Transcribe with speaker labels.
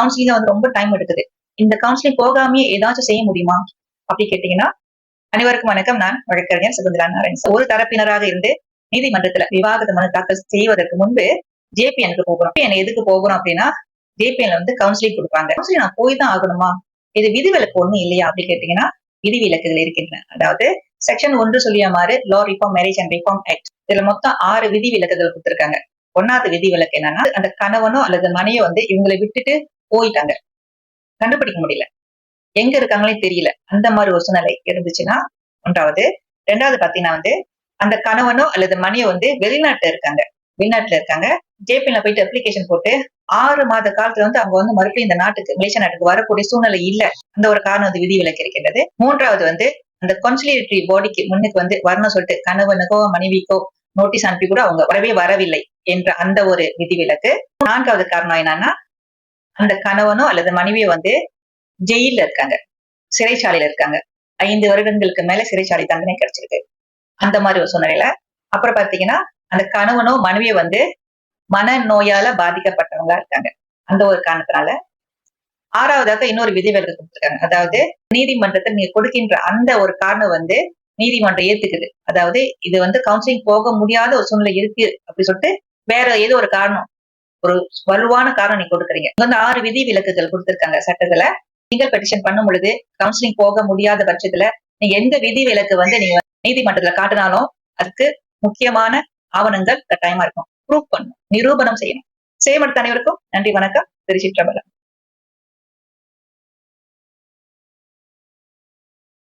Speaker 1: Counselling வந்து ரொம்ப time எடுக்குது. இந்த கவுன்சிலிங் போகாமயே ஏதாச்சும் செய்ய முடியுமா? அப்படி கேட்டீங்கன்னா அனைவருக்கும் வணக்கம். நான் வழக்கறிஞர் சுகந்திரா நாராயண். ஒரு தரப்பினராக இருந்து நீதிமன்றத்துல விவாகத மனு தாக்கல் செய்வதற்கு முன்பு ஜேபிஎனுக்கு போகிறோம் என்ன எதுக்கு போகிறோம் அப்படின்னா ஜேபிஎன்ல வந்து கவுன்சிலிங் கொடுப்பாங்க. கவுன்சிலிங் நான் போய் தான் ஆகணுமா? இது விதிவிலக்கு ஒண்ணும் இல்லையா? அப்படி கேட்டீங்கன்னா விதிவிலக்குகள் இருக்கின்றன. அதாவது செக்ஷன் ஒன்று சொல்லிய மாதிரி law reform marriage and reform act இதுல மொத்தம் ஆறு விதி விலக்குகள் கொடுத்திருக்காங்க. ஒன்னாவது விதி விலக்கு என்னன்னா அந்த கணவனோ அல்லது மனையோ வந்து இவங்களை விட்டுட்டு போயிட்டாங்க. கண்டுபிடிக்க முடியல. எங்க இருக்காங்களே தெரியல. அந்த மாதிரி ஒரு சூழ்நிலை இருந்துச்சுன்னா ஒன்றாவது. ரெண்டாவது பாத்தீங்கன்னா வந்து அந்த கணவனோ அல்லது மணியோ வந்து வெளிநாட்டுல இருக்காங்க. வெளிநாட்டுல இருக்காங்க. ஜேபிஎல்ல போயிட்டு அப்ளிகேஷன் போட்டு ஆறு மாத காலத்துல வந்து அவங்க வந்து மறுபடியும் இந்த நாட்டுக்கு மலேசியா நாட்டுக்கு வரக்கூடிய சூழ்நிலை இல்ல. அந்த ஒரு காரணம் வந்து விதிவிலக்கு இருக்கின்றது. மூன்றாவது வந்து அந்த கன்சுலேட்டரி பாடிக்கு முன்னுக்கு வந்து வரணும் சொல்லிட்டு கணவனுக்கோ மனைவிக்கோ நோட்டீஸ் அனுப்பி கூட அவங்க வரவே வரவில்லை என்ற அந்த ஒரு விதிவிலக்கு. நான்காவது காரணம் என்னன்னா அந்த கணவனோ அல்லது மனைவியோ வந்து ஜெயில இருக்காங்க. சிறைச்சாலையில இருக்காங்க. ஐந்து வருடங்களுக்கு மேல சிறைச்சாலை தண்டனை கிடைச்சிருக்கு. அந்த மாதிரி ஒரு சூழ்நிலையில. அப்புறம் பாத்தீங்கன்னா அந்த கணவனோ மனைவியோ வந்து மன நோயால பாதிக்கப்பட்டவங்க இருக்காங்க. அந்த ஒரு காரணத்தினால. ஆறாவதாக இன்னொரு விதிவிலக்கு கொடுத்துருக்காங்க. அதாவது நீதிமன்றத்தில் நீங்க கொடுக்கின்ற அந்த ஒரு காரணம் வந்து நீதிமன்றம் ஏத்துக்குது. அதாவது இது வந்து கவுன்சிலிங் போக முடியாத ஒரு சூழ்நிலை இருக்கு அப்படின்னு சொல்லிட்டு வேற ஏதோ ஒரு காரணம் ஒரு வலுவான காரணம் நீங்க கொடுக்குறீங்க. வந்து ஆறு விதி விலக்குகள் கொடுத்திருக்காங்க சட்டத்துல. சிங்கிள் பெட்டிஷன் பண்ணும் பொழுது கவுன்சிலிங் போக முடியாத பட்சத்துல நீங்க எந்த விதி விலக்கு வந்து நீங்க நீதிமன்றத்துல காட்டினாலும் அதுக்கு முக்கியமான ஆவணங்கள் கட்டாயமா இருக்கும். ப்ரூவ் பண்ணணும். நிரூபணம் செய்யணும். செய்யமடுத்த அனைவருக்கும் நன்றி வணக்கம். திருச்சிற்றம்பலம்